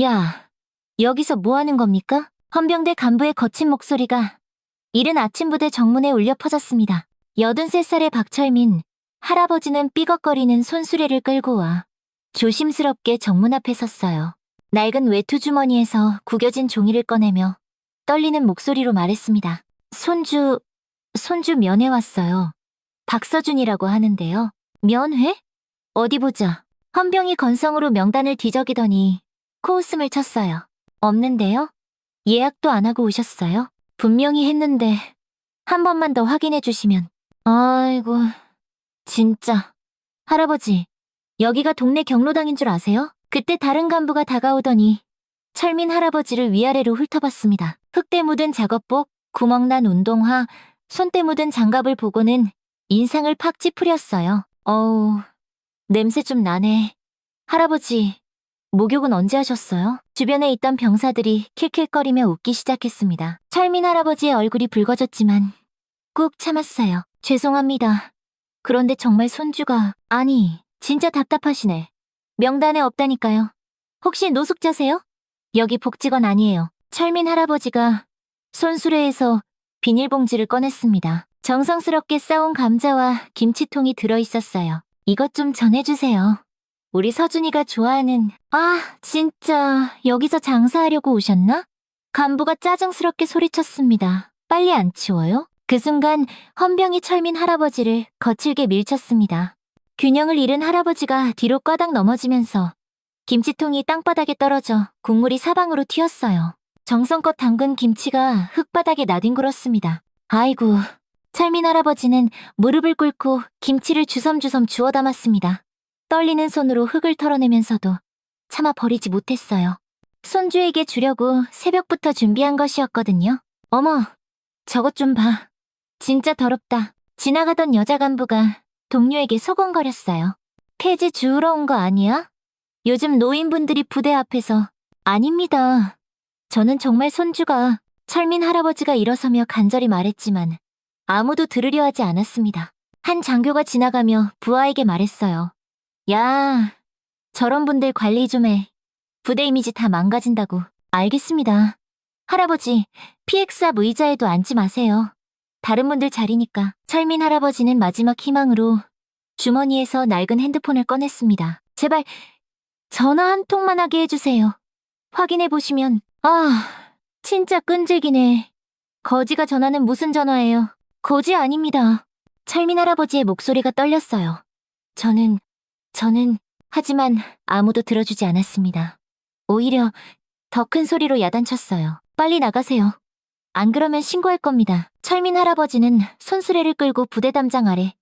야, 여기서 뭐 하는 겁니까? 헌병대 간부의 거친 목소리가 이른 아침 부대 정문에 울려 퍼졌습니다. 83살의 박철민, 할아버지는 삐걱거리는 손수레를 끌고 와 조심스럽게 정문 앞에 섰어요. 낡은 외투 주머니에서 구겨진 종이를 꺼내며 떨리는 목소리로 말했습니다. 손주, 손주 면회 왔어요. 박서준이라고 하는데요. 면회? 어디 보자. 헌병이 건성으로 명단을 뒤적이더니 코웃음을 쳤어요. 없는데요? 예약도 안 하고 오셨어요? 분명히 했는데 한 번만 더 확인해 주시면. 아이고, 진짜. 할아버지, 여기가 동네 경로당인 줄 아세요? 그때 다른 간부가 다가오더니 철민 할아버지를 위아래로 훑어봤습니다. 흙때 묻은 작업복, 구멍난 운동화, 손때 묻은 장갑을 보고는 인상을 팍 찌푸렸어요. 어우, 냄새 좀 나네. 할아버지, 목욕은 언제 하셨어요? 주변에 있던 병사들이 킬킬거리며 웃기 시작했습니다. 철민 할아버지의 얼굴이 붉어졌지만 꾹 참았어요. 죄송합니다. 그런데 정말 손주가 아니 진짜 답답하시네. 명단에 없다니까요. 혹시 노숙자세요? 여기 복직원 아니에요. 철민 할아버지가 손수레에서 비닐봉지를 꺼냈습니다. 정성스럽게 싸온 감자와 김치통이 들어있었어요. 이것 좀 전해주세요. 우리 서준이가 좋아하는 아 진짜 여기서 장사하려고 오셨나? 간부가 짜증스럽게 소리쳤습니다. 빨리 안 치워요? 그 순간 헌병이 철민 할아버지를 거칠게 밀쳤습니다. 균형을 잃은 할아버지가 뒤로 꽈당 넘어지면서 김치통이 땅바닥에 떨어져 국물이 사방으로 튀었어요. 정성껏 담근 김치가 흙바닥에 나뒹굴었습니다. 아이고, 철민 할아버지는 무릎을 꿇고 김치를 주섬주섬 주워 담았습니다. 떨리는 손으로 흙을 털어내면서도 차마 버리지 못했어요. 손주에게 주려고 새벽부터 준비한 것이었거든요. 어머, 저것 좀 봐. 진짜 더럽다. 지나가던 여자 간부가 동료에게 소곤거렸어요. 폐지 주우러 온 거 아니야? 요즘 노인분들이 부대 앞에서 아닙니다. 저는 정말 손주가 철민 할아버지가 일어서며 간절히 말했지만 아무도 들으려 하지 않았습니다. 한 장교가 지나가며 부하에게 말했어요. 야, 저런 분들 관리 좀 해. 부대 이미지 다 망가진다고. 알겠습니다. 할아버지, PX 앞 의자에도 앉지 마세요. 다른 분들 자리니까. 철민 할아버지는 마지막 희망으로 주머니에서 낡은 핸드폰을 꺼냈습니다. 제발 전화 한 통만 하게 해주세요. 확인해 보시면 아 진짜 끈질기네. 거지가 전화는 무슨 전화예요? 거지 아닙니다. 철민 할아버지의 목소리가 떨렸어요. 저는 저는 하지만 아무도 들어주지 않았습니다. 오히려 더 큰 소리로 야단쳤어요. 빨리 나가세요. 안 그러면 신고할 겁니다. 철민 할아버지는 손수레를 끌고 부대 담장 아래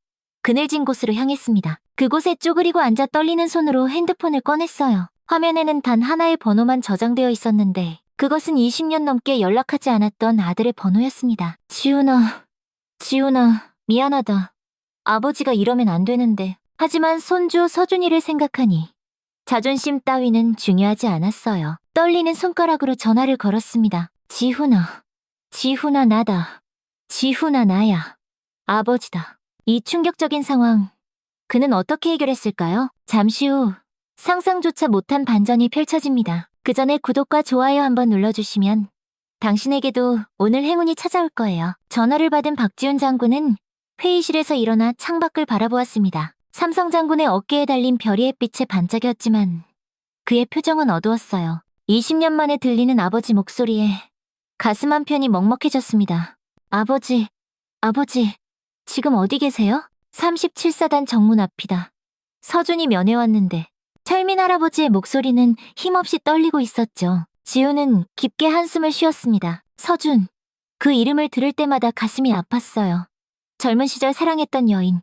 그늘진 곳으로 향했습니다. 그곳에 쪼그리고 앉아 떨리는 손으로 핸드폰을 꺼냈어요. 화면에는 단 하나의 번호만 저장되어 있었는데 그것은 20년 넘게 연락하지 않았던 아들의 번호였습니다. 지훈아, 지훈아, 미안하다. 아버지가 이러면 안 되는데. 하지만 손주 서준이를 생각하니 자존심 따위는 중요하지 않았어요. 떨리는 손가락으로 전화를 걸었습니다. 지훈아, 지훈아 나다. 지훈아 나야. 아버지다. 이 충격적인 상황. 그는 어떻게 해결했을까요? 잠시 후 상상조차 못한 반전이 펼쳐집니다. 그 전에 구독과 좋아요 한번 눌러주시면 당신에게도 오늘 행운이 찾아올 거예요. 전화를 받은 박지훈 장군은 회의실에서 일어나 창밖을 바라보았습니다. 삼성 장군의 어깨에 달린 별이 햇빛에 반짝였지만 그의 표정은 어두웠어요. 20년 만에 들리는 아버지 목소리에 가슴 한편이 먹먹해졌습니다. 아버지, 아버지, 지금 어디 계세요? 37사단 정문 앞이다. 서준이 면회 왔는데 철민 할아버지의 목소리는 힘없이 떨리고 있었죠. 지우는 깊게 한숨을 쉬었습니다. 서준. 그 이름을 들을 때마다 가슴이 아팠어요. 젊은 시절 사랑했던 여인.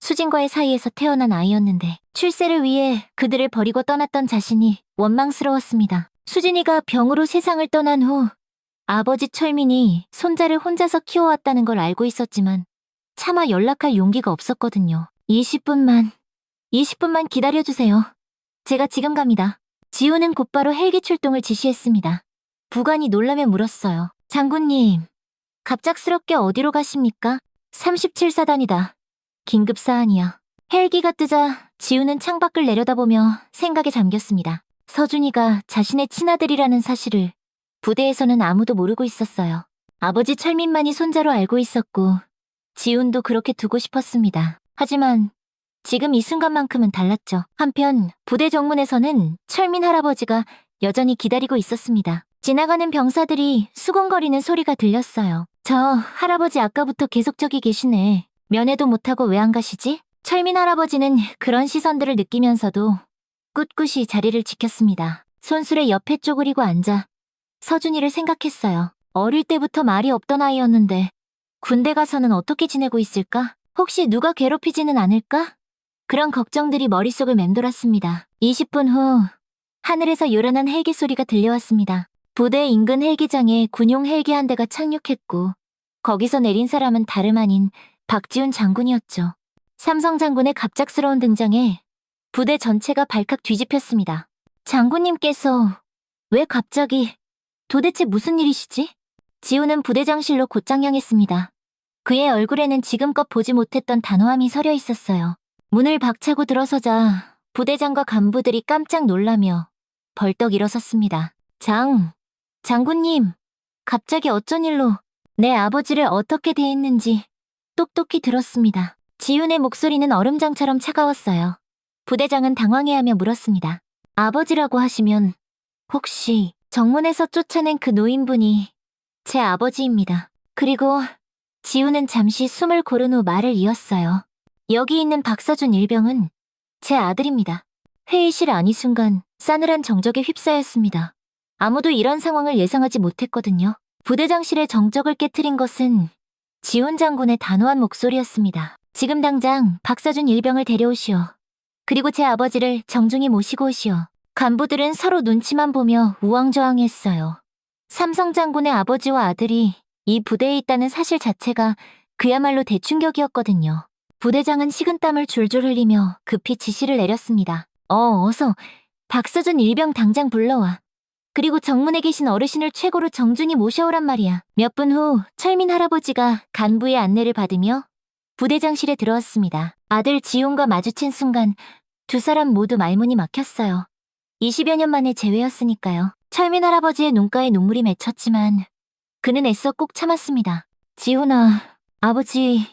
수진과의 사이에서 태어난 아이였는데 출세를 위해 그들을 버리고 떠났던 자신이 원망스러웠습니다. 수진이가 병으로 세상을 떠난 후 아버지 철민이 손자를 혼자서 키워왔다는 걸 알고 있었지만 차마 연락할 용기가 없었거든요. 20분만, 20분만 기다려주세요. 제가 지금 갑니다. 지우는 곧바로 헬기 출동을 지시했습니다. 부관이 놀라며 물었어요. 장군님, 갑작스럽게 어디로 가십니까? 37사단이다. 긴급 사안이야. 헬기가 뜨자 지우는 창밖을 내려다보며 생각에 잠겼습니다. 서준이가 자신의 친아들이라는 사실을 부대에서는 아무도 모르고 있었어요. 아버지 철민만이 손자로 알고 있었고, 지훈도 그렇게 두고 싶었습니다. 하지만 지금 이 순간만큼은 달랐죠. 한편 부대 정문에서는 철민 할아버지가 여전히 기다리고 있었습니다. 지나가는 병사들이 수군거리는 소리가 들렸어요. 저 할아버지 아까부터 계속 저기 계시네. 면회도 못하고 왜 안 가시지? 철민 할아버지는 그런 시선들을 느끼면서도 꿋꿋이 자리를 지켰습니다. 손술에 옆에 쪼그리고 앉아 서준이를 생각했어요. 어릴 때부터 말이 없던 아이였는데 군대 가서는 어떻게 지내고 있을까? 혹시 누가 괴롭히지는 않을까? 그런 걱정들이 머릿속을 맴돌았습니다. 20분 후 하늘에서 요란한 헬기 소리가 들려왔습니다. 부대 인근 헬기장에 군용 헬기 한 대가 착륙했고 거기서 내린 사람은 다름 아닌 박지훈 장군이었죠. 삼성 장군의 갑작스러운 등장에 부대 전체가 발칵 뒤집혔습니다. 장군님께서 왜 갑자기 도대체 무슨 일이시지? 지훈은 부대장실로 곧장 향했습니다. 그의 얼굴에는 지금껏 보지 못했던 단호함이 서려 있었어요. 문을 박차고 들어서자 부대장과 간부들이 깜짝 놀라며 벌떡 일어섰습니다. 장, 장군님, 갑자기 어쩐 일로 내 아버지를 어떻게 대했는지 똑똑히 들었습니다. 지훈의 목소리는 얼음장처럼 차가웠어요. 부대장은 당황해하며 물었습니다. 아버지라고 하시면 혹시 정문에서 쫓아낸 그 노인분이 제 아버지입니다. 그리고 지훈은 잠시 숨을 고른 후 말을 이었어요. 여기 있는 박서준 일병은 제 아들입니다. 회의실 안이 순간 싸늘한 정적에 휩싸였습니다. 아무도 이런 상황을 예상하지 못했거든요. 부대장실의 정적을 깨트린 것은 지훈 장군의 단호한 목소리였습니다. 지금 당장 박서준 일병을 데려오시오. 그리고 제 아버지를 정중히 모시고 오시오. 간부들은 서로 눈치만 보며 우왕좌왕했어요. 삼성 장군의 아버지와 아들이 이 부대에 있다는 사실 자체가 그야말로 대충격이었거든요. 부대장은 식은땀을 줄줄 흘리며 급히 지시를 내렸습니다. 어, 어서 박서준 일병 당장 불러와. 그리고 정문에 계신 어르신을 최고로 정중히 모셔오란 말이야. 몇 분 후 철민 할아버지가 간부의 안내를 받으며 부대장실에 들어왔습니다. 아들 지훈과 마주친 순간 두 사람 모두 말문이 막혔어요. 20여 년 만에 재회였으니까요. 철민 할아버지의 눈가에 눈물이 맺혔지만 그는 애써 꼭 참았습니다. 지훈아, 아버지,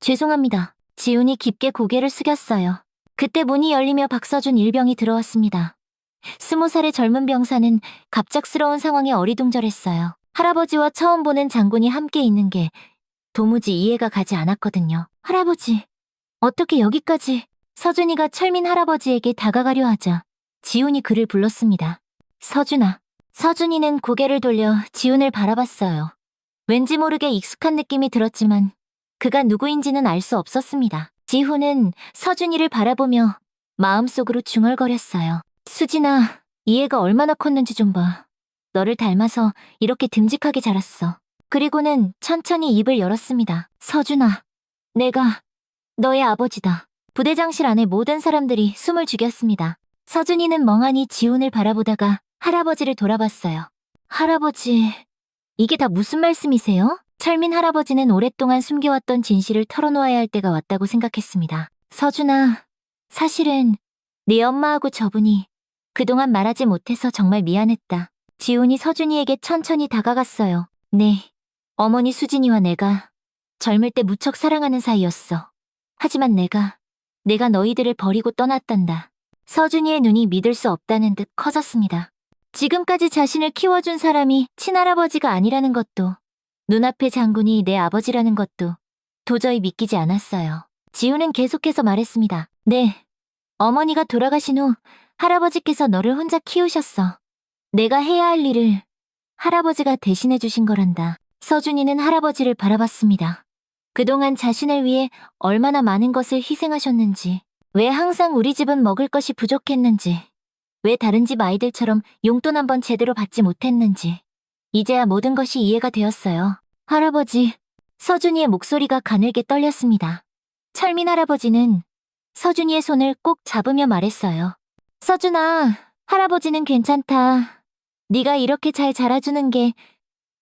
죄송합니다. 지훈이 깊게 고개를 숙였어요. 그때 문이 열리며 박서준 일병이 들어왔습니다. 스무 살의 젊은 병사는 갑작스러운 상황에 어리둥절했어요. 할아버지와 처음 보는 장군이 함께 있는 게 도무지 이해가 가지 않았거든요. 할아버지, 어떻게 여기까지? 서준이가 철민 할아버지에게 다가가려 하자 지훈이 그를 불렀습니다. 서준아. 서준이는 고개를 돌려 지훈을 바라봤어요. 왠지 모르게 익숙한 느낌이 들었지만 그가 누구인지는 알 수 없었습니다. 지훈은 서준이를 바라보며 마음속으로 중얼거렸어요. 수진아, 이해가 얼마나 컸는지 좀 봐. 너를 닮아서 이렇게 듬직하게 자랐어. 그리고는 천천히 입을 열었습니다. 서준아, 내가 너의 아버지다. 부대장실 안에 모든 사람들이 숨을 죽였습니다. 서준이는 멍하니 지훈을 바라보다가 할아버지를 돌아봤어요. 할아버지, 이게 다 무슨 말씀이세요? 철민 할아버지는 오랫동안 숨겨왔던 진실을 털어놓아야 할 때가 왔다고 생각했습니다. 서준아, 사실은 네 엄마하고 저분이 그동안 말하지 못해서 정말 미안했다. 지훈이 서준이에게 천천히 다가갔어요. 네, 어머니 수진이와 내가 젊을 때 무척 사랑하는 사이였어. 하지만 내가, 내가 너희들을 버리고 떠났단다. 서준이의 눈이 믿을 수 없다는 듯 커졌습니다. 지금까지 자신을 키워준 사람이 친할아버지가 아니라는 것도, 눈앞의 장군이 내 아버지라는 것도 도저히 믿기지 않았어요. 지훈은 계속해서 말했습니다. 네, 어머니가 돌아가신 후 할아버지께서 너를 혼자 키우셨어. 내가 해야 할 일을 할아버지가 대신해 주신 거란다. 서준이는 할아버지를 바라봤습니다. 그동안 자신을 위해 얼마나 많은 것을 희생하셨는지, 왜 항상 우리 집은 먹을 것이 부족했는지, 왜 다른 집 아이들처럼 용돈 한 번 제대로 받지 못했는지, 이제야 모든 것이 이해가 되었어요. 할아버지, 서준이의 목소리가 가늘게 떨렸습니다. 철민 할아버지는 서준이의 손을 꼭 잡으며 말했어요. 서준아, 할아버지는 괜찮다. 네가 이렇게 잘 자라주는 게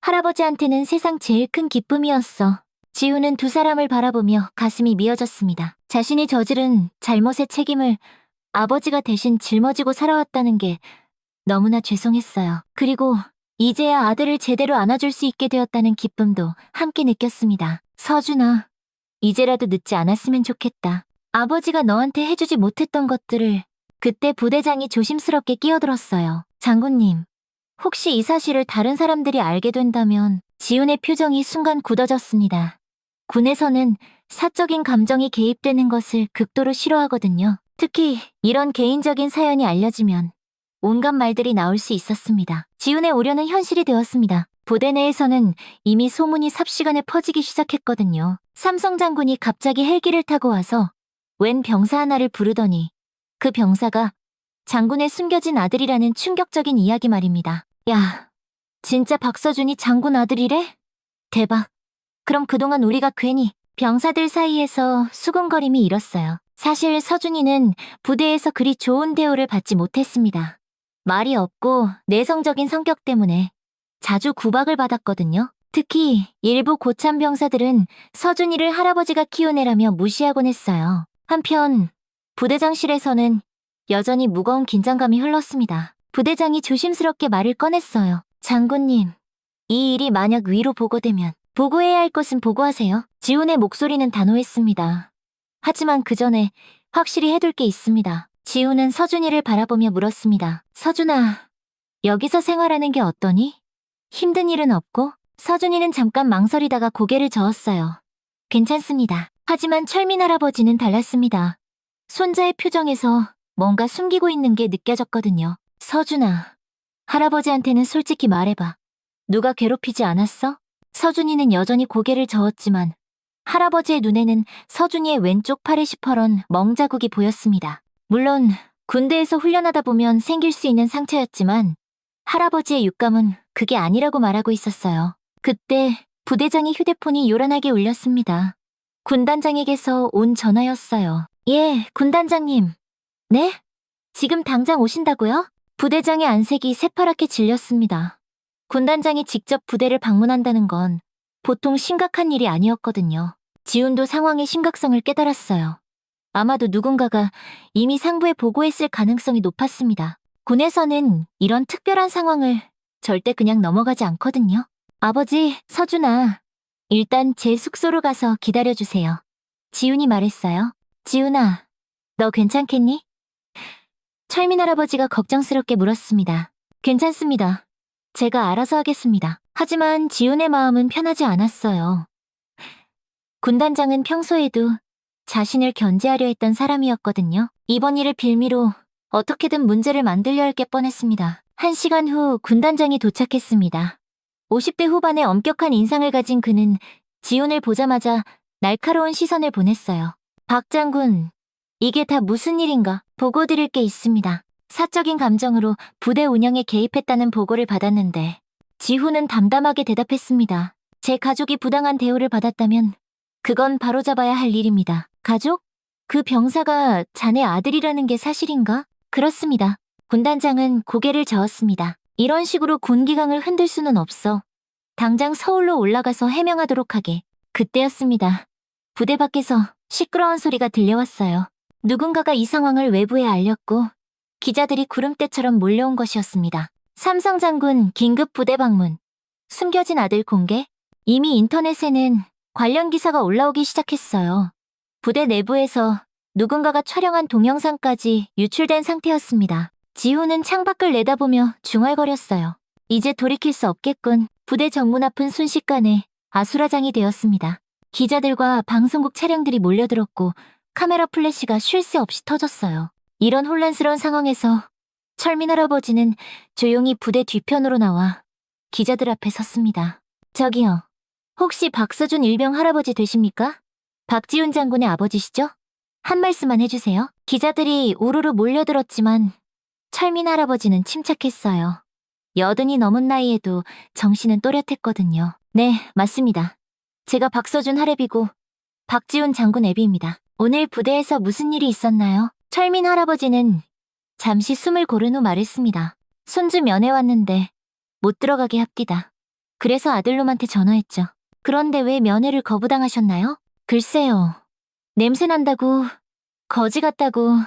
할아버지한테는 세상 제일 큰 기쁨이었어. 지우는 두 사람을 바라보며 가슴이 미어졌습니다. 자신이 저지른 잘못의 책임을 아버지가 대신 짊어지고 살아왔다는 게 너무나 죄송했어요. 그리고 이제야 아들을 제대로 안아줄 수 있게 되었다는 기쁨도 함께 느꼈습니다. 서준아, 이제라도 늦지 않았으면 좋겠다. 아버지가 너한테 해주지 못했던 것들을 그때 부대장이 조심스럽게 끼어들었어요. 장군님, 혹시 이 사실을 다른 사람들이 알게 된다면 지훈의 표정이 순간 굳어졌습니다. 군에서는 사적인 감정이 개입되는 것을 극도로 싫어하거든요. 특히 이런 개인적인 사연이 알려지면 온갖 말들이 나올 수 있었습니다. 지훈의 우려는 현실이 되었습니다. 부대 내에서는 이미 소문이 삽시간에 퍼지기 시작했거든요. 삼성 장군이 갑자기 헬기를 타고 와서 웬 병사 하나를 부르더니 그 병사가 장군의 숨겨진 아들이라는 충격적인 이야기 말입니다. 야, 진짜 박서준이 장군 아들이래? 대박. 그럼 그동안 우리가 괜히 병사들 사이에서 수군거림이 일었어요. 사실 서준이는 부대에서 그리 좋은 대우를 받지 못했습니다. 말이 없고 내성적인 성격 때문에 자주 구박을 받았거든요. 특히 일부 고참 병사들은 서준이를 할아버지가 키운 애라며 무시하곤 했어요. 한편 부대장실에서는 여전히 무거운 긴장감이 흘렀습니다. 부대장이 조심스럽게 말을 꺼냈어요. 장군님, 이 일이 만약 위로 보고되면 보고해야 할 것은 보고하세요. 지훈의 목소리는 단호했습니다. 하지만 그 전에 확실히 해둘 게 있습니다. 지훈은 서준이를 바라보며 물었습니다. 서준아, 여기서 생활하는 게 어떠니? 힘든 일은 없고? 서준이는 잠깐 망설이다가 고개를 저었어요. 괜찮습니다. 하지만 철민 할아버지는 달랐습니다. 손자의 표정에서 뭔가 숨기고 있는 게 느껴졌거든요. 서준아, 할아버지한테는 솔직히 말해봐. 누가 괴롭히지 않았어? 서준이는 여전히 고개를 저었지만 할아버지의 눈에는 서준이의 왼쪽 팔에 시퍼런 멍자국이 보였습니다. 물론 군대에서 훈련하다 보면 생길 수 있는 상처였지만 할아버지의 육감은 그게 아니라고 말하고 있었어요. 그때 부대장의 휴대폰이 요란하게 울렸습니다. 군단장에게서 온 전화였어요. 예, 군단장님. 네? 지금 당장 오신다고요? 부대장의 안색이 새파랗게 질렸습니다. 군단장이 직접 부대를 방문한다는 건 보통 심각한 일이 아니었거든요. 지훈도 상황의 심각성을 깨달았어요. 아마도 누군가가 이미 상부에 보고했을 가능성이 높았습니다. 군에서는 이런 특별한 상황을 절대 그냥 넘어가지 않거든요. 아버지, 서준아. 일단 제 숙소로 가서 기다려주세요. 지훈이 말했어요. 지훈아, 너 괜찮겠니? 철민 할아버지가 걱정스럽게 물었습니다. 괜찮습니다. 제가 알아서 하겠습니다. 하지만 지훈의 마음은 편하지 않았어요. 군단장은 평소에도 자신을 견제하려 했던 사람이었거든요. 이번 일을 빌미로 어떻게든 문제를 만들려 할 게 뻔했습니다. 한 시간 후 군단장이 도착했습니다. 50대 후반의 엄격한 인상을 가진 그는 지훈을 보자마자 날카로운 시선을 보냈어요. 박 장군, 이게 다 무슨 일인가? 보고 드릴 게 있습니다. 사적인 감정으로 부대 운영에 개입했다는 보고를 받았는데 지훈은 담담하게 대답했습니다. 제 가족이 부당한 대우를 받았다면 그건 바로잡아야 할 일입니다. 가족? 그 병사가 자네 아들이라는 게 사실인가? 그렇습니다. 군단장은 고개를 저었습니다. 이런 식으로 군기강을 흔들 수는 없어. 당장 서울로 올라가서 해명하도록 하게. 그때였습니다. 부대 밖에서 시끄러운 소리가 들려왔어요. 누군가가 이 상황을 외부에 알렸고 기자들이 구름대처럼 몰려온 것이었습니다. 삼성 장군 긴급 부대 방문. 숨겨진 아들 공개? 이미 인터넷에는 관련 기사가 올라오기 시작했어요. 부대 내부에서 누군가가 촬영한 동영상까지 유출된 상태였습니다. 지훈은 창밖을 내다보며 중얼거렸어요. 이제 돌이킬 수 없겠군. 부대 정문 앞은 순식간에 아수라장이 되었습니다. 기자들과 방송국 차량들이 몰려들었고 카메라 플래시가 쉴 새 없이 터졌어요. 이런 혼란스러운 상황에서 철민 할아버지는 조용히 부대 뒤편으로 나와 기자들 앞에 섰습니다. 저기요. 혹시 박서준 일병 할아버지 되십니까? 박지훈 장군의 아버지시죠? 한 말씀만 해주세요. 기자들이 우르르 몰려들었지만 철민 할아버지는 침착했어요. 여든이 넘은 나이에도 정신은 또렷했거든요. 네, 맞습니다. 제가 박서준 할애비고 박지훈 장군 애비입니다. 오늘 부대에서 무슨 일이 있었나요? 철민 할아버지는 잠시 숨을 고른 후 말했습니다. 손주 면회 왔는데 못 들어가게 합디다. 그래서 아들놈한테 전화했죠. 그런데 왜 면회를 거부당하셨나요? 글쎄요. 냄새 난다고, 거지 같다고,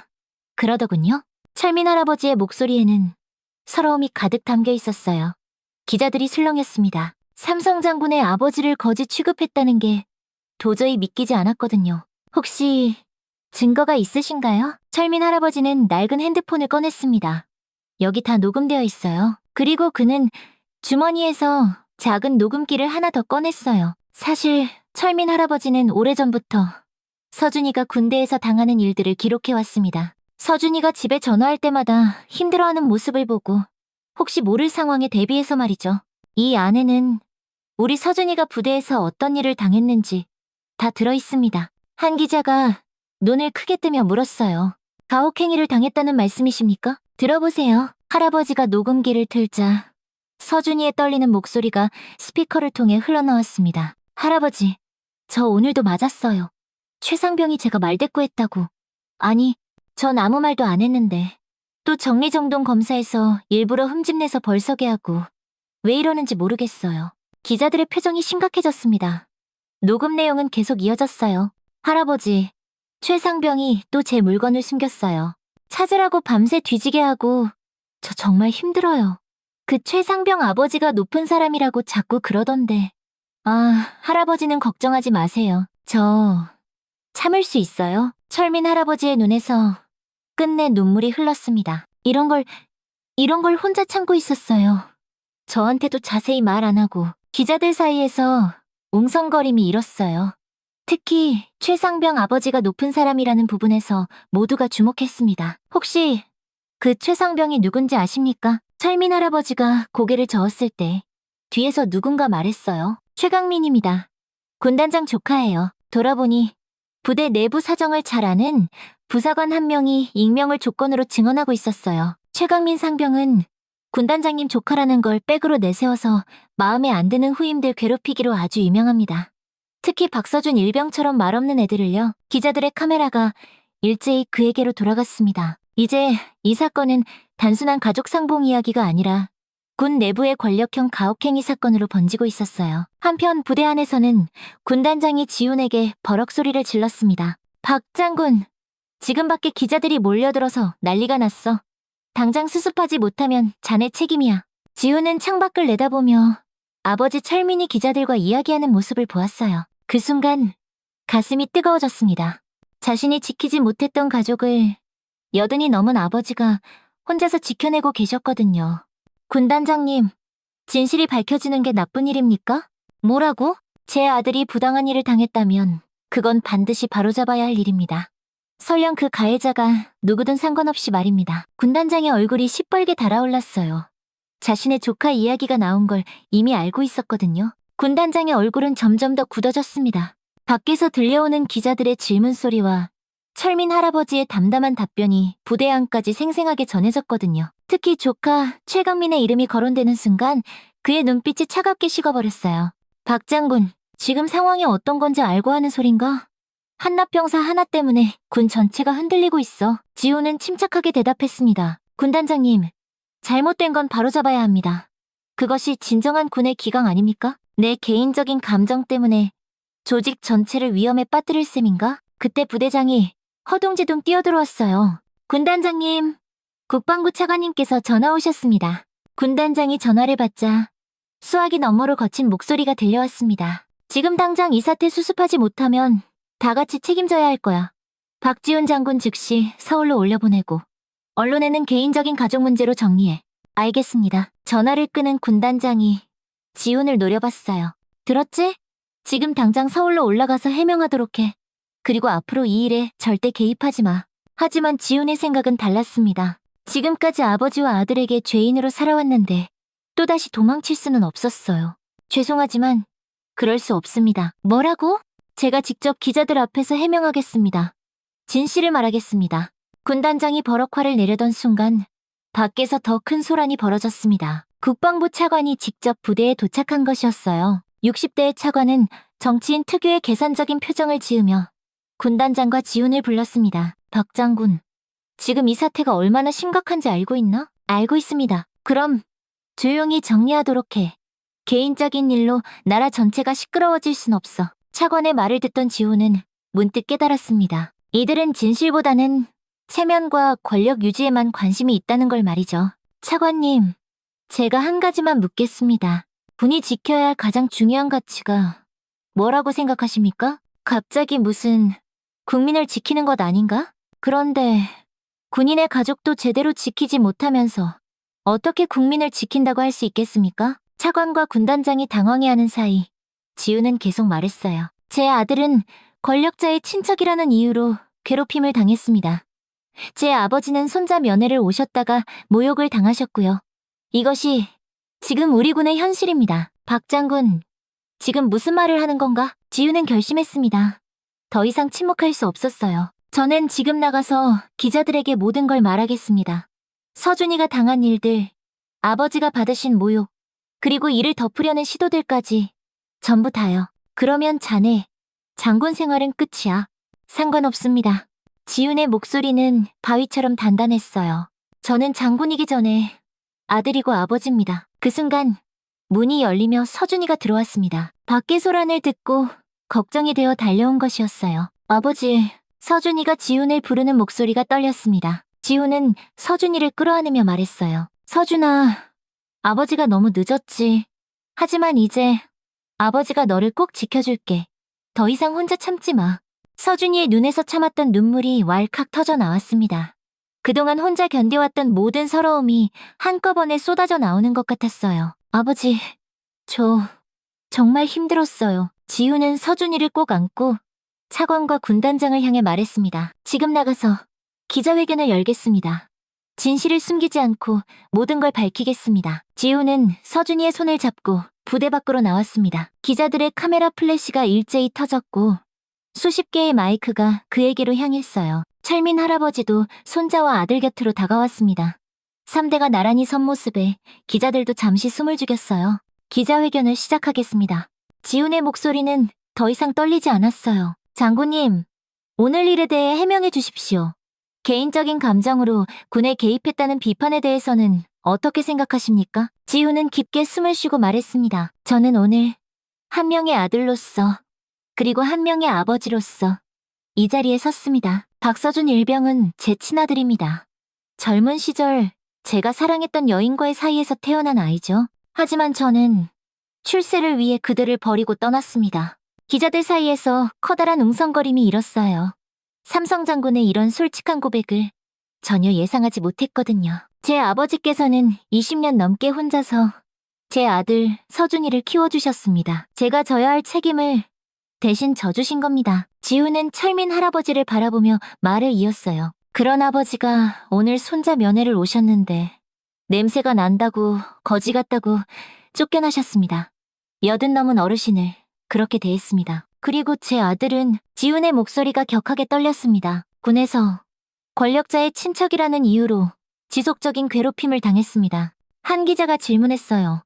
그러더군요. 철민 할아버지의 목소리에는 서러움이 가득 담겨 있었어요. 기자들이 술렁였습니다. 삼성 장군의 아버지를 거짓 취급했다는 게 도저히 믿기지 않았거든요. 혹시 증거가 있으신가요? 철민 할아버지는 낡은 핸드폰을 꺼냈습니다. 여기 다 녹음되어 있어요. 그리고 그는 주머니에서 작은 녹음기를 하나 더 꺼냈어요. 사실 철민 할아버지는 오래전부터 서준이가 군대에서 당하는 일들을 기록해왔습니다. 서준이가 집에 전화할 때마다 힘들어하는 모습을 보고 혹시 모를 상황에 대비해서 말이죠. 이 안에는 우리 서준이가 부대에서 어떤 일을 당했는지 다 들어있습니다. 한 기자가 눈을 크게 뜨며 물었어요. 가혹행위를 당했다는 말씀이십니까? 들어보세요. 할아버지가 녹음기를 틀자 서준이의 떨리는 목소리가 스피커를 통해 흘러나왔습니다. 할아버지, 저 오늘도 맞았어요. 최상병이 제가 말대꾸했다고. 아니, 전 아무 말도 안 했는데. 또 정리정돈 검사에서 일부러 흠집내서 벌서게 하고 왜 이러는지 모르겠어요. 기자들의 표정이 심각해졌습니다. 녹음 내용은 계속 이어졌어요. 할아버지, 최상병이 또 제 물건을 숨겼어요. 찾으라고 밤새 뒤지게 하고 저 정말 힘들어요. 그 최상병 아버지가 높은 사람이라고 자꾸 그러던데. 아, 할아버지는 걱정하지 마세요. 저 참을 수 있어요. 철민 할아버지의 눈에서 끝내 눈물이 흘렀습니다. 이런 걸, 이런 걸 혼자 참고 있었어요. 저한테도 자세히 말 안 하고 기자들 사이에서 웅성거림이 일었어요. 특히 최상병 아버지가 높은 사람이라는 부분에서 모두가 주목했습니다. 혹시 그 최상병이 누군지 아십니까? 철민 할아버지가 고개를 저었을 때 뒤에서 누군가 말했어요. 최강민입니다. 군단장 조카예요. 돌아보니 부대 내부 사정을 잘 아는 부사관 한 명이 익명을 조건으로 증언하고 있었어요. 최강민 상병은 군단장님 조카라는 걸 백으로 내세워서 마음에 안 드는 후임들 괴롭히기로 아주 유명합니다. 특히 박서준 일병처럼 말없는 애들을요. 기자들의 카메라가 일제히 그에게로 돌아갔습니다. 이제 이 사건은 단순한 가족 상봉 이야기가 아니라 군 내부의 권력형 가혹행위 사건으로 번지고 있었어요. 한편 부대 안에서는 군단장이 지훈에게 버럭 소리를 질렀습니다. 박 장군, 지금 밖에 기자들이 몰려들어서 난리가 났어. 당장 수습하지 못하면 자네 책임이야. 지훈은 창밖을 내다보며 아버지 철민이 기자들과 이야기하는 모습을 보았어요. 그 순간 가슴이 뜨거워졌습니다. 자신이 지키지 못했던 가족을 여든이 넘은 아버지가 혼자서 지켜내고 계셨거든요. 군단장님, 진실이 밝혀지는 게 나쁜 일입니까? 뭐라고? 제 아들이 부당한 일을 당했다면 그건 반드시 바로잡아야 할 일입니다. 설령 그 가해자가 누구든 상관없이 말입니다. 군단장의 얼굴이 시뻘게 달아올랐어요. 자신의 조카 이야기가 나온 걸 이미 알고 있었거든요. 군단장의 얼굴은 점점 더 굳어졌습니다. 밖에서 들려오는 기자들의 질문 소리와 철민 할아버지의 담담한 답변이 부대 안까지 생생하게 전해졌거든요. 특히 조카 최강민의 이름이 거론되는 순간 그의 눈빛이 차갑게 식어버렸어요. 박 장군, 지금 상황이 어떤 건지 알고 하는 소린가? 한나병사 하나 때문에 군 전체가 흔들리고 있어. 지호는 침착하게 대답했습니다. 군단장님, 잘못된 건 바로잡아야 합니다. 그것이 진정한 군의 기강 아닙니까? 내 개인적인 감정 때문에 조직 전체를 위험에 빠뜨릴 셈인가? 그때 부대장이 허둥지둥 뛰어들어왔어요. 군단장님, 국방부 차관님께서 전화 오셨습니다. 군단장이 전화를 받자 수화기 너머로 거친 목소리가 들려왔습니다. 지금 당장 이 사태 수습하지 못하면 다 같이 책임져야 할 거야. 박지훈 장군 즉시 서울로 올려보내고 언론에는 개인적인 가족 문제로 정리해. 알겠습니다. 전화를 끄는 군단장이 지훈을 노려봤어요. 들었지? 지금 당장 서울로 올라가서 해명하도록 해. 그리고 앞으로 이 일에 절대 개입하지 마. 하지만 지훈의 생각은 달랐습니다. 지금까지 아버지와 아들에게 죄인으로 살아왔는데 또다시 도망칠 수는 없었어요. 죄송하지만 그럴 수 없습니다. 뭐라고? 제가 직접 기자들 앞에서 해명하겠습니다. 진실을 말하겠습니다. 군단장이 버럭 화를 내려던 순간 밖에서 더 큰 소란이 벌어졌습니다. 국방부 차관이 직접 부대에 도착한 것이었어요. 60대의 차관은 정치인 특유의 계산적인 표정을 지으며 군단장과 지훈을 불렀습니다. 박 장군, 지금 이 사태가 얼마나 심각한지 알고 있나? 알고 있습니다. 그럼 조용히 정리하도록 해. 개인적인 일로 나라 전체가 시끄러워질 순 없어. 차관의 말을 듣던 지훈은 문득 깨달았습니다. 이들은 진실보다는 체면과 권력 유지에만 관심이 있다는 걸 말이죠. 차관님, 제가 한 가지만 묻겠습니다. 군이 지켜야 할 가장 중요한 가치가 뭐라고 생각하십니까? 갑자기 무슨 국민을 지키는 것 아닌가? 그런데 군인의 가족도 제대로 지키지 못하면서 어떻게 국민을 지킨다고 할 수 있겠습니까? 차관과 군단장이 당황해하는 사이 지우는 계속 말했어요. 제 아들은 권력자의 친척이라는 이유로 괴롭힘을 당했습니다. 제 아버지는 손자 면회를 오셨다가 모욕을 당하셨고요. 이것이 지금 우리 군의 현실입니다. 박 장군, 지금 무슨 말을 하는 건가? 지우는 결심했습니다. 더 이상 침묵할 수 없었어요. 저는 지금 나가서 기자들에게 모든 걸 말하겠습니다. 서준이가 당한 일들, 아버지가 받으신 모욕, 그리고 이를 덮으려는 시도들까지 전부 다요. 그러면 자네, 장군 생활은 끝이야. 상관없습니다. 지훈의 목소리는 바위처럼 단단했어요. 저는 장군이기 전에 아들이고 아버지입니다. 그 순간 문이 열리며 서준이가 들어왔습니다. 밖의 소란을 듣고 걱정이 되어 달려온 것이었어요. 아버지, 서준이가 지훈을 부르는 목소리가 떨렸습니다. 지훈은 서준이를 끌어안으며 말했어요. 서준아, 아버지가 너무 늦었지. 하지만 이제 아버지가 너를 꼭 지켜줄게. 더 이상 혼자 참지 마. 서준이의 눈에서 참았던 눈물이 왈칵 터져 나왔습니다. 그동안 혼자 견뎌왔던 모든 서러움이 한꺼번에 쏟아져 나오는 것 같았어요. 아버지, 저 정말 힘들었어요. 지우는 서준이를 꼭 안고 차관과 군단장을 향해 말했습니다. 지금 나가서 기자회견을 열겠습니다. 진실을 숨기지 않고 모든 걸 밝히겠습니다. 지우는 서준이의 손을 잡고 부대 밖으로 나왔습니다. 기자들의 카메라 플래시가 일제히 터졌고 수십 개의 마이크가 그에게로 향했어요. 철민 할아버지도 손자와 아들 곁으로 다가왔습니다. 3대가 나란히 선 모습에 기자들도 잠시 숨을 죽였어요. 기자회견을 시작하겠습니다. 지훈의 목소리는 더 이상 떨리지 않았어요. 장군님, 오늘 일에 대해 해명해 주십시오. 개인적인 감정으로 군에 개입했다는 비판에 대해서는 어떻게 생각하십니까? 지훈은 깊게 숨을 쉬고 말했습니다. 저는 오늘 한 명의 아들로서 그리고 한 명의 아버지로서 이 자리에 섰습니다. 박서준 일병은 제 친아들입니다. 젊은 시절 제가 사랑했던 여인과의 사이에서 태어난 아이죠. 하지만 저는 출세를 위해 그들을 버리고 떠났습니다. 기자들 사이에서 커다란 웅성거림이 일었어요. 삼성 장군의 이런 솔직한 고백을 전혀 예상하지 못했거든요. 제 아버지께서는 20년 넘게 혼자서 제 아들 서준이를 키워주셨습니다. 제가 져야 할 책임을 대신 져주신 겁니다. 지우는 철민 할아버지를 바라보며 말을 이었어요. 그런 아버지가 오늘 손자 면회를 오셨는데 냄새가 난다고 거지 같다고 쫓겨나셨습니다. 여든 넘은 어르신을 그렇게 대했습니다. 그리고 제 아들은 지훈의 목소리가 격하게 떨렸습니다. 군에서 권력자의 친척이라는 이유로 지속적인 괴롭힘을 당했습니다. 한 기자가 질문했어요.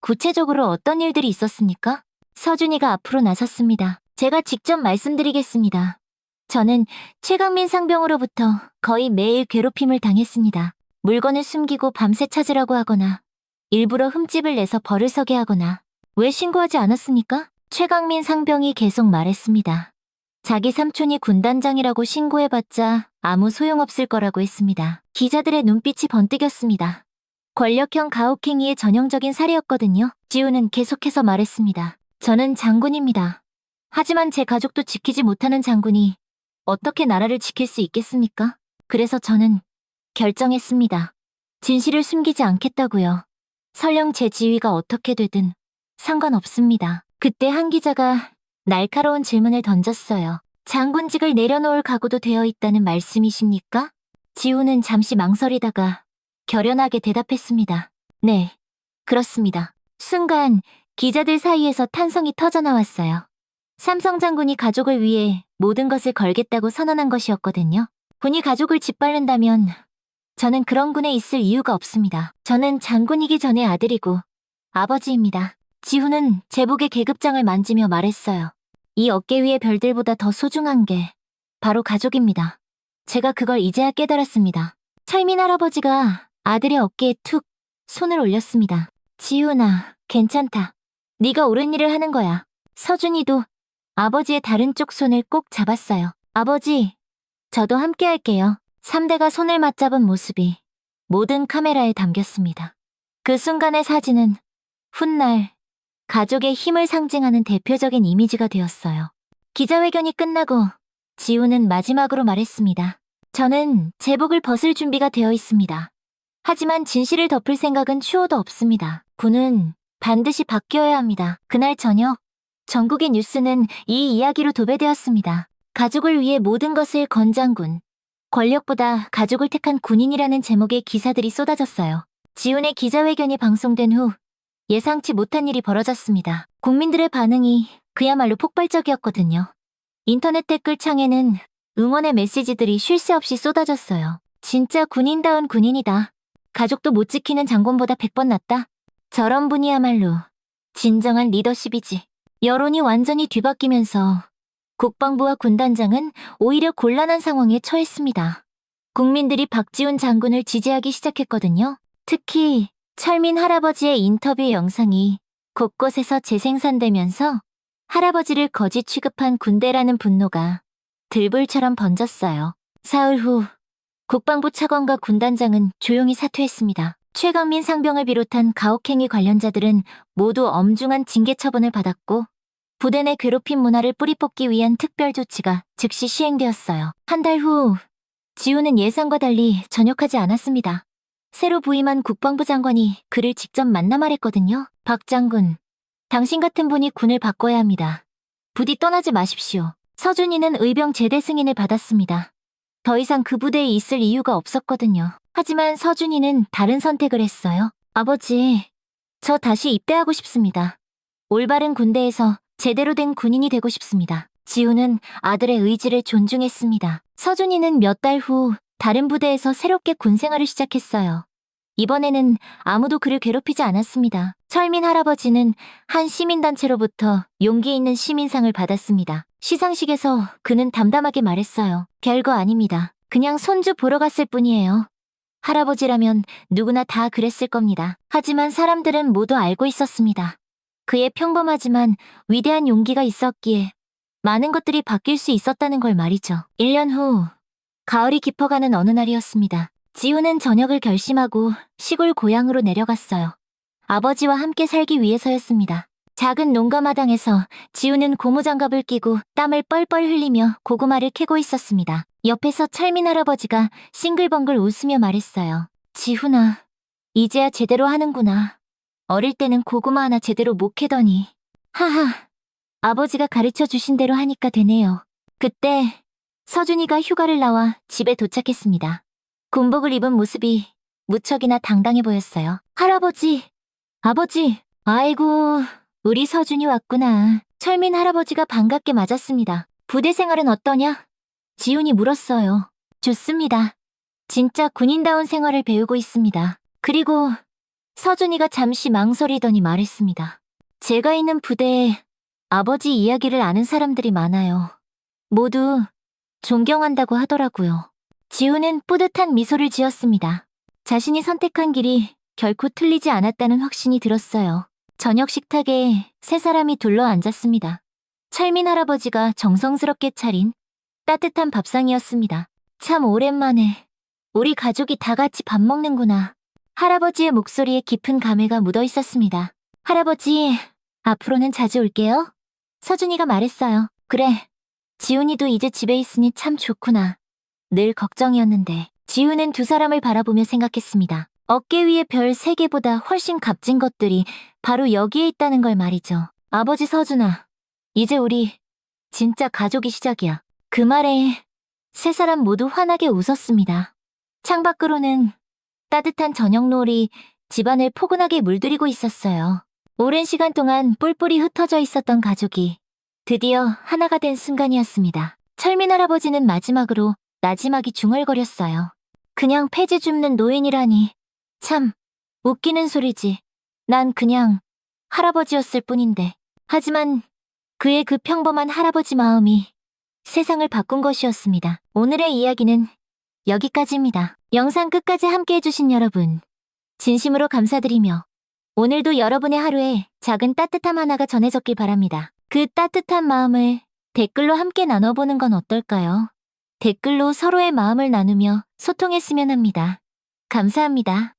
구체적으로 어떤 일들이 있었습니까? 서준이가 앞으로 나섰습니다. 제가 직접 말씀드리겠습니다. 저는 최강민 상병으로부터 거의 매일 괴롭힘을 당했습니다. 물건을 숨기고 밤새 찾으라고 하거나 일부러 흠집을 내서 벌을 서게 하거나 왜 신고하지 않았습니까? 최강민 상병이 계속 말했습니다. 자기 삼촌이 군단장이라고 신고해봤자 아무 소용없을 거라고 했습니다. 기자들의 눈빛이 번뜩였습니다. 권력형 가혹행위의 전형적인 사례였거든요. 지우는 계속해서 말했습니다. 저는 장군입니다. 하지만 제 가족도 지키지 못하는 장군이 어떻게 나라를 지킬 수 있겠습니까? 그래서 저는 결정했습니다. 진실을 숨기지 않겠다고요. 설령 제 지위가 어떻게 되든 상관없습니다. 그때 한 기자가 날카로운 질문을 던졌어요. 장군직을 내려놓을 각오도 되어 있다는 말씀이십니까? 지우는 잠시 망설이다가 결연하게 대답했습니다. 네, 그렇습니다. 순간 기자들 사이에서 탄성이 터져나왔어요. 삼성 장군이 가족을 위해 모든 것을 걸겠다고 선언한 것이었거든요. 군이 가족을 짓밟는다면 저는 그런 군에 있을 이유가 없습니다. 저는 장군이기 전에 아들이고 아버지입니다. 지훈은 제복의 계급장을 만지며 말했어요. 이 어깨 위의 별들보다 더 소중한 게 바로 가족입니다. 제가 그걸 이제야 깨달았습니다. 철민 할아버지가 아들의 어깨에 툭 손을 올렸습니다. 지훈아, 괜찮다. 네가 옳은 일을 하는 거야. 서준이도 아버지의 다른 쪽 손을 꼭 잡았어요. 아버지, 저도 함께 할게요. 3대가 손을 맞잡은 모습이 모든 카메라에 담겼습니다. 그 순간의 사진은 훗날 가족의 힘을 상징하는 대표적인 이미지가 되었어요. 기자회견이 끝나고 지우는 마지막으로 말했습니다. 저는 제복을 벗을 준비가 되어 있습니다. 하지만 진실을 덮을 생각은 추호도 없습니다. 군은 반드시 바뀌어야 합니다. 그날 저녁 전국의 뉴스는 이 이야기로 도배되었습니다. 가족을 위해 모든 것을 건 장군. 권력보다 가족을 택한 군인이라는 제목의 기사들이 쏟아졌어요. 지훈의 기자회견이 방송된 후 예상치 못한 일이 벌어졌습니다. 국민들의 반응이 그야말로 폭발적이었거든요. 인터넷 댓글창에는 응원의 메시지들이 쉴 새 없이 쏟아졌어요. 진짜 군인다운 군인이다. 가족도 못 지키는 장군보다 100번 낫다. 저런 분이야말로 진정한 리더십이지. 여론이 완전히 뒤바뀌면서 국방부와 군단장은 오히려 곤란한 상황에 처했습니다. 국민들이 박지훈 장군을 지지하기 시작했거든요. 특히 철민 할아버지의 인터뷰 영상이 곳곳에서 재생산되면서 할아버지를 거짓 취급한 군대라는 분노가 들불처럼 번졌어요. 사흘 후 국방부 차관과 군단장은 조용히 사퇴했습니다. 최강민 상병을 비롯한 가혹행위 관련자들은 모두 엄중한 징계 처분을 받았고 부대 내 괴롭힘 문화를 뿌리 뽑기 위한 특별 조치가 즉시 시행되었어요. 한 달 후 지우는 예상과 달리 전역하지 않았습니다. 새로 부임한 국방부 장관이 그를 직접 만나 말했거든요. 박 장군, 당신 같은 분이 군을 바꿔야 합니다. 부디 떠나지 마십시오. 서준이는 의병 제대 승인을 받았습니다. 더 이상 그 부대에 있을 이유가 없었거든요. 하지만 서준이는 다른 선택을 했어요. 아버지, 저 다시 입대하고 싶습니다. 올바른 군대에서 제대로 된 군인이 되고 싶습니다. 지우는 아들의 의지를 존중했습니다. 서준이는 몇 달 후 다른 부대에서 새롭게 군 생활을 시작했어요. 이번에는 아무도 그를 괴롭히지 않았습니다. 철민 할아버지는 한 시민단체로부터 용기 있는 시민상을 받았습니다. 시상식에서 그는 담담하게 말했어요. 별거 아닙니다. 그냥 손주 보러 갔을 뿐이에요. 할아버지라면 누구나 다 그랬을 겁니다. 하지만 사람들은 모두 알고 있었습니다. 그의 평범하지만 위대한 용기가 있었기에 많은 것들이 바뀔 수 있었다는 걸 말이죠. 1년 후, 가을이 깊어가는 어느 날이었습니다. 지우는 전역을 결심하고 시골 고향으로 내려갔어요. 아버지와 함께 살기 위해서였습니다. 작은 농가 마당에서 지우는 고무장갑을 끼고 땀을 뻘뻘 흘리며 고구마를 캐고 있었습니다. 옆에서 철민 할아버지가 싱글벙글 웃으며 말했어요. 지훈아, 이제야 제대로 하는구나. 어릴 때는 고구마 하나 제대로 못 캐더니. 하하, 아버지가 가르쳐 주신 대로 하니까 되네요. 그때 서준이가 휴가를 나와 집에 도착했습니다. 군복을 입은 모습이 무척이나 당당해 보였어요. 할아버지, 아버지, 아이고, 우리 서준이 왔구나. 철민 할아버지가 반갑게 맞았습니다. 부대 생활은 어떠냐? 지훈이 물었어요. 좋습니다. 진짜 군인다운 생활을 배우고 있습니다. 그리고 서준이가 잠시 망설이더니 말했습니다. 제가 있는 부대에 아버지 이야기를 아는 사람들이 많아요. 모두 존경한다고 하더라고요. 지우는 뿌듯한 미소를 지었습니다. 자신이 선택한 길이 결코 틀리지 않았다는 확신이 들었어요. 저녁 식탁에 세 사람이 둘러 앉았습니다. 철민 할아버지가 정성스럽게 차린 따뜻한 밥상이었습니다. 참 오랜만에 우리 가족이 다 같이 밥 먹는구나. 할아버지의 목소리에 깊은 감회가 묻어 있었습니다. 할아버지, 앞으로는 자주 올게요. 서준이가 말했어요. 그래. 지훈이도 이제 집에 있으니 참 좋구나. 늘 걱정이었는데 지훈은 두 사람을 바라보며 생각했습니다. 어깨 위에 별 세 개보다 훨씬 값진 것들이 바로 여기에 있다는 걸 말이죠. 아버지 서준아, 이제 우리 진짜 가족이 시작이야. 그 말에 세 사람 모두 환하게 웃었습니다. 창밖으로는 따뜻한 저녁 노을이 집안을 포근하게 물들이고 있었어요. 오랜 시간 동안 뿔뿔이 흩어져 있었던 가족이 드디어 하나가 된 순간이었습니다. 철민 할아버지는 마지막으로 나지막이 중얼거렸어요. 그냥 폐지 줍는 노인이라니. 참, 웃기는 소리지. 난 그냥 할아버지였을 뿐인데. 하지만 그의 그 평범한 할아버지 마음이 세상을 바꾼 것이었습니다. 오늘의 이야기는 여기까지입니다. 영상 끝까지 함께 해주신 여러분, 진심으로 감사드리며 오늘도 여러분의 하루에 작은 따뜻함 하나가 전해졌길 바랍니다. 그 따뜻한 마음을 댓글로 함께 나눠보는 건 어떨까요? 댓글로 서로의 마음을 나누며 소통했으면 합니다. 감사합니다.